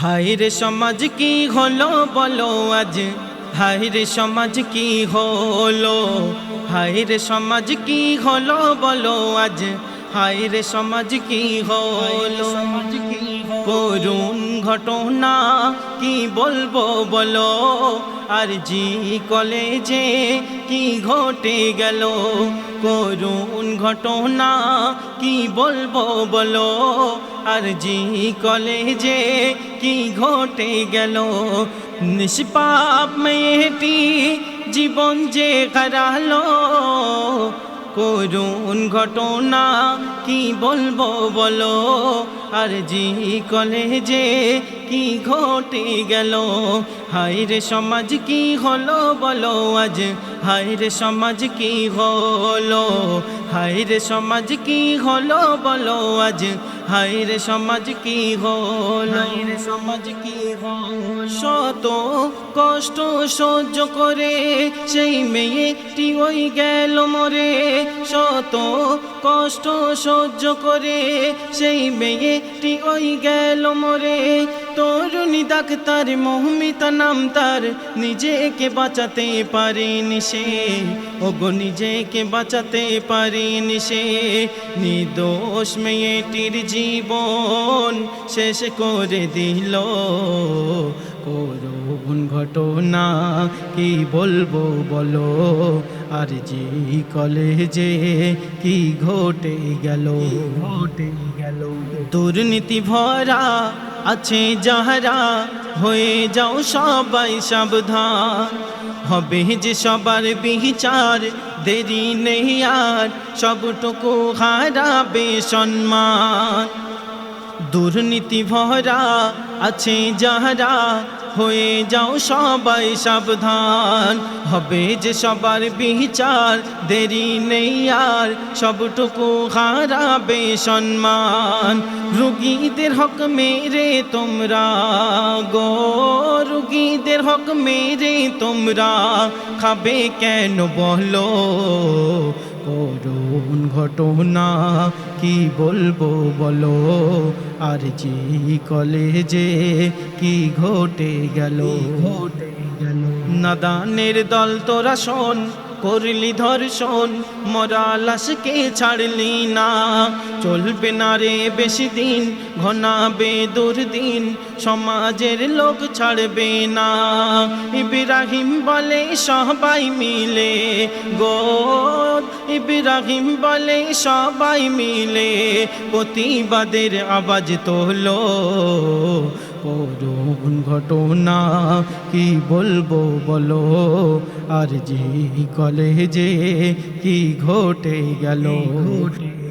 হায়রে সমাজ কি হলো বলো আজ? হাইর সমাজ কি হলো? হাইর সমাজ কি হলো বলো আজ? হায়রে সমাজ কি হলো? করুণ ঘটনা কি বলব বলো? আর জি কলেজে কি ঘটে গেল? করুণ ঘটনা কি বলব বলো? আর জি কলেজে কি ঘটে গেল? নিষ্পাপ মেয়েটি জীবন যে হারালো করুণ ঘটনা, কি বলব বলো? আর জি কলেজে কি ঘটে গেল? হায়রে সমাজ কি হলো বলো আজ? হায়রে সমাজ কি হলো? হায়রে সমাজ কি হলো বলো আজ? হাইরে সমাজ কি হলো? সমাজ কি হলো? শত কষ্ট সহ্য করে সেই মেয়েটি ওই গেল মরে। শত কষ্ট সহ্য করে সেই মেয়েটি ওই গেল মরে। তরুণী ডাক্তার মহমিতা নাম তার। নিজেকে বাঁচাতে পারেনি সে। ওগো, নিজেকে বাঁচাতে পারেনি সে। নির্দোষ মেয়েটির জীবন শেষ করে দিল। করুণ ঘটনা কি বলব বলো? আর জি কলেজে কি ঘটে গেল ঘটে গেল? দুর্নীতি ভরা আছে যাহারা, হয়ে যাও সবাই সাবধান। হবে যে সবার বিচার, দেরি নেই আর, সবটুকু হারাবে সম্মান। দুর্নীতি ভরা আছে যাহারা, হয়ে যাও সবাই সাবধান। হবে যে সবার বিচার, দেরি নেই আর সবটুকু হারাবে সম্মান। রুগীদের হক মেরে তোমরা গো, রুগীদের হক মেরে তোমরা, খাবে কেন বলো? করুণ ঘটনা কি বলব বলো? আর জি কলেজে কি ঘটে গেল? ঘটে গেল? নাদানের দল তোরা শোন। করলি ধর্ষণ মরা লাশকে ছাড়লি না। চলবে না রে বেশি দিন, ঘনাবে দুর্দিন, সমাজের লোক ছাড়বে না। ইব্রাহিম বলে সবাই মিলে, গো ইব্রাহিম বলে সবাই মিলে, প্রতিবাদের আওয়াজ তোলো। করুণ ঘটনা কি বলব বলো? আর জি কলেজে কি ঘটে গেল? ঘটে